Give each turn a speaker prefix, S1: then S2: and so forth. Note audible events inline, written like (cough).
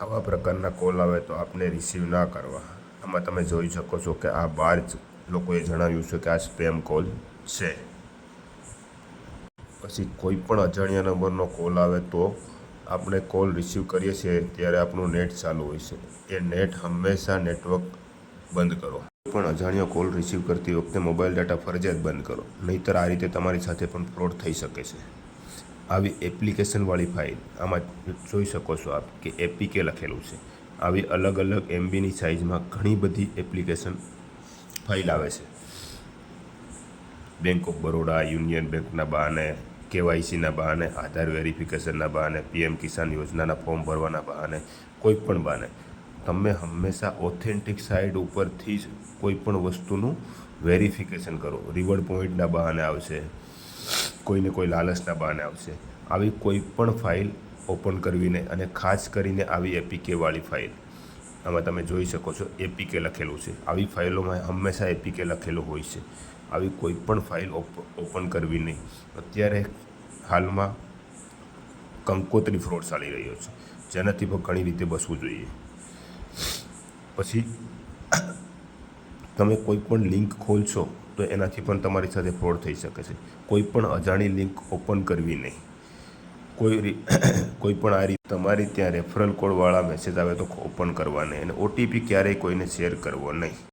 S1: આવા પ્રકારના કોલ આવે તો આપને રિસીવ ના કરવા. આમાં તમે જોઈ શકો છો કે આ બાર જ લોકોએ જણાવ્યું છે કે આ સ્પેમ કોલ છે. પછી કોઈ પણ અજાણ્યા નંબરનો કોલ આવે તો આપણે કોલ રિસીવ કરીએ છીએ ત્યારે આપણું નેટ ચાલુ હોય છે. એ નેટ હંમેશા નેટવર્ક બંધ કરો. કોઈ પણ અજાણ્યો કોલ રિસીવ કરતી વખતે મોબાઈલ ડેટા ફરજિયાત બંધ કરો. નહીતર આ રીતે તમારી સાથે પણ ફ્રોડ થઈ શકે છે. આવી એપ્લિકેશનવાળી ફાઇલ આમાં જોઈ શકો છો આપ કે એપીકે લખેલું છે. આવી અલગ અલગ એમબીની સાઇઝમાં ઘણી બધી એપ્લિકેશન ફાઇલ આવે છે. બેંક ઓફ બરોડા, યુનિયન બેંકના બહાને, કેવાયસીના બહાને, આધાર વેરિફિકેશનના બહાને, પીએમ કિસાન યોજનાના ફોર્મ ભરવાના બહાને, કોઈ પણ બહાને. તમે હંમેશા ઓથેન્ટિક સાઇટ ઉપરથી જ કોઈ પણ વસ્તુનું વેરિફિકેશન કરો. રિવર્ડ પોઈન્ટના બહાને આવશે કોઈને કોઈ લાલચના બહાને આવશે. આવી કોઈ પણ ફાઇલ ઓપન કરવી નહીં અને ખાસ કરીને આવી એપીકેવાળી ફાઇલ. આમાં તમે જોઈ શકો છો એપીકે લખેલું છે. આવી ફાઇલોમાં હંમેશા એપીકે લખેલું હોય છે. આવી કોઈ પણ ફાઇલ ઓપન કરવી નહીં. અત્યારે હાલમાં કંકોત્રી ફ્રોડ ચાલી રહ્યો છે. જેનાથી પણ ઘણી રીતે બસવું જોઈએ. પછી, તમે કોઈ પણ લિંક ખોલશો તો એનાથી પણ તમારી સાથે ફ્રોડ થઈ શકે છે. કોઈ પણ અજાણી લિંક ઓપન કરવી નહીં. કોઈ (coughs) કોઈ પણ આ રીતે તમારી ત્યાં રેફરલ કોડવાળા મેસેજ આવે તો ઓપન કરવા નહીં અને ઓટીપી ક્યારેય કોઈને શેર કરવો નહીં.